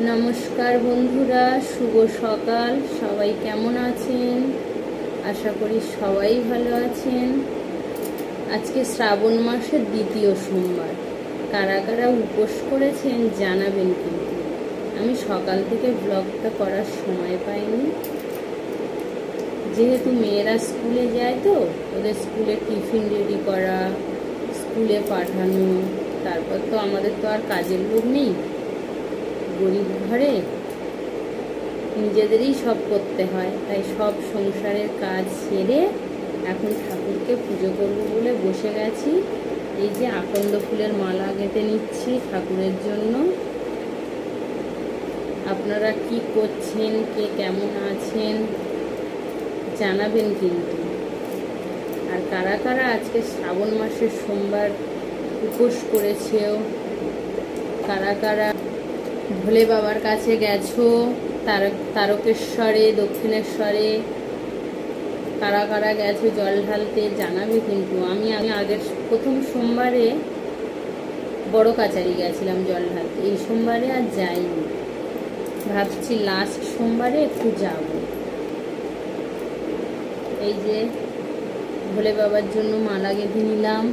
নমস্কার বন্ধুরা, শুভ সকাল। সবাই কেমন আছেন? আশা করি সবাই ভালো আছেন। আজকে শ্রাবণ মাসের দ্বিতীয় সোমবার। কারা কারা উপোস করেছেন জানাবেন কিন্তু। আমি সকাল থেকে ব্লগটা করার সময় পাইনি। যেহেতু মেয়েরা স্কুলে যায় তো, ওদের স্কুলে টিফিন রেডি করা, স্কুলে পাঠানো, তারপর তো আমাদের তো আর কাজের লোক নেই। গরিব ঘরে নিজেদেরই সব করতে হয়। তাই সব সংসারের কাজ সেরে এখন ঠাকুরকে পুজো করব বলে বসে গেছি। এই যে আকন্দ ফুলের মালা গেঁথে নিচ্ছি ঠাকুরের জন্য। আপনারা কি করছেন? কে কেমন আছেন? জানাবেন কিন্তু। আর কারা কারা আজকে শ্রাবণ মাসের সোমবার উপোস করেছেও, কারা কারা ভোলে বাবার কাছে গেছো, তার, তারকেশ্বরে, দক্ষিণেশ্বরে? কারা কারা গেছো জল ঢালতে জানাবে কিন্তু। আমি আমি আগের প্রথম সোমবারে বড় কাচারি গেছিলাম জল ঢালতে। এই সোমবারে আর যাইনি। ভাবছি লাস্ট সোমবারে একটু যাব। এই যে ভোলে বাবার জন্য মালা গেঁথে নিলাম।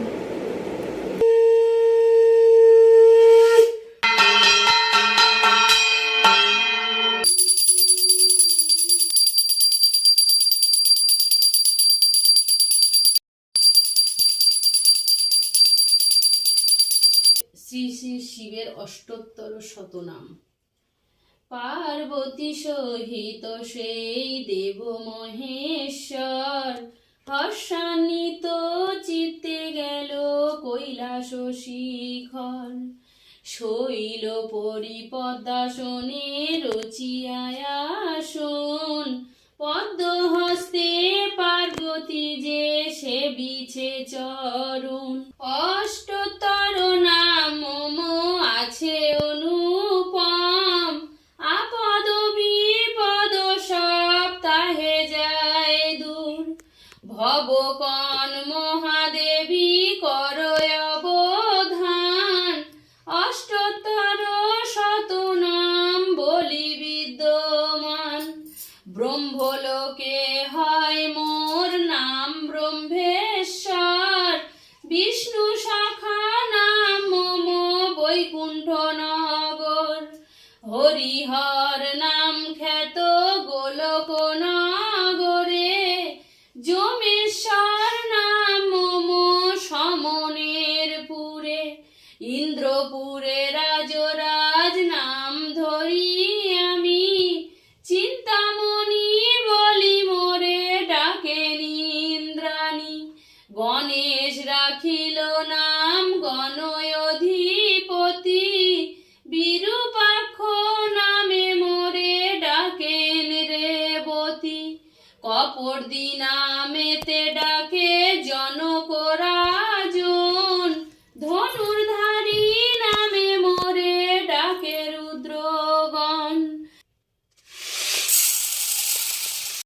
শ্রী শ্রী শিবের অষ্টোত্তর শতনাম। পার্বতী সহিত সেই দেব মহেশ্বর হর্ষান্বিত চিত্তে গেল কৈলাস শিখর। শৈল পরিপদ্মাসনে রচিয়ায়াসন পদ্ম হস্তে পার্বতী যে সে বিছে চরণ। ভবকন মহাদেবী করয় অবধান। অষ্টতর শত নাম বলি বিদ্যমান। ব্রহ্মলোকে হয় মোর নাম ব্রহ্মেশ্বর। বিষ্ণু শাখা নাম মম বৈকুণ্ঠ নগর। হরিহর গণেশ রাখিল নাম গণয়ধিপতি। বিরূপাক্ষ নামে মোরে ডাকেন রেবতী। কপর ডাকে